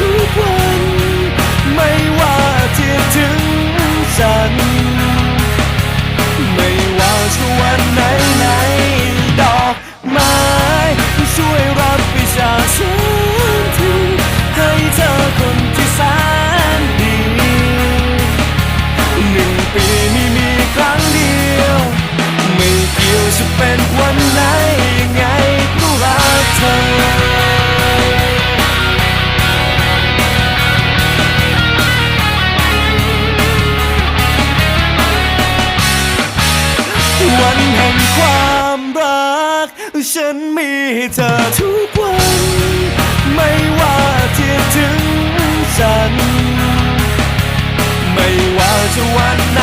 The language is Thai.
ทุกวัน ไม่ว่าที่ถึงฉันไม่ วันแห่งความรัก ฉันมีเธอทุกวัน ไม่ว่าเทียบถึงฉัน ไม่ว่าจะวันไหน